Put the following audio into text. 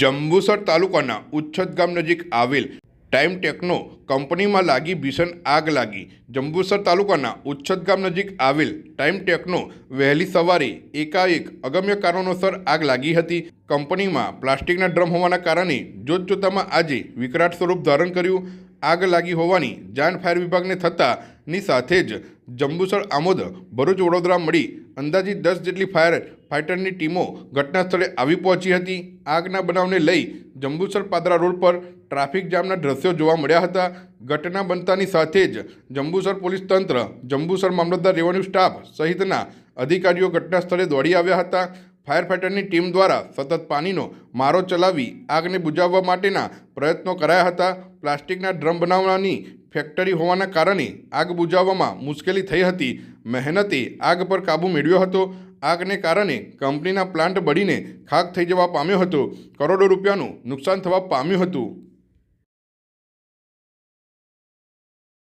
જંબુસર તાલુકાના ઉચ્છદ ગામ નજીક આવેલ ટાઈમ ટેકનો કંપનીમાં લાગી ભીષણ આગ લાગી. જંબુસર તાલુકાના ઉચ્છદ ગામ નજીક આવેલ ટાઈમ ટેકનો વહેલી સવારે એકાએક અગમ્ય કારણોસર આગ લાગી હતી. કંપનીમાં પ્લાસ્ટિકના ડ્રમ હોવાના કારણે જોતજોતામાં આજે વિકરાટ સ્વરૂપ ધારણ કર્યું. આગ લાગી હોવાની જાણ ફાયર વિભાગને થતાંની સાથે જ જંબુસર આમોદ ભરૂચ વડોદરા મળી અંદાજિત દસ જેટલી ફાયર ફાઇટરની ટીમો ઘટનાસ્થળે આવી પહોંચી હતી. આગના બનાવને લઈ જંબુસર પાદરા રોડ પર ટ્રાફિક જામના દ્રશ્યો જોવા મળ્યા હતા. ઘટના બનતાની સાથે જ જંબુસર પોલીસ તંત્ર, જંબુસર મામલતદાર રેવન્યુ સ્ટાફ સહિતના અધિકારીઓ ઘટના સ્થળે દોડી આવ્યા હતા. ફાયર ફાઇટરની ટીમ દ્વારા સતત પાણીનો મારો ચલાવી આગને બુઝાવવા માટેના પ્રયત્નો કરાયા હતા. પ્લાસ્ટિકના ડ્રમ બનાવવાની ફેક્ટરી હોવાના કારણે આગ બુઝાવવામાં મુશ્કેલી થઈ હતી. મહેનતે આગ પર કાબૂ મેળવ્યો હતો. આગને કારણે કંપનીના પ્લાન્ટ બળીને ખાક થઈ જવા પામ્યો હતો. કરોડો રૂપિયાનું નુકસાન થવા પામ્યું હતું.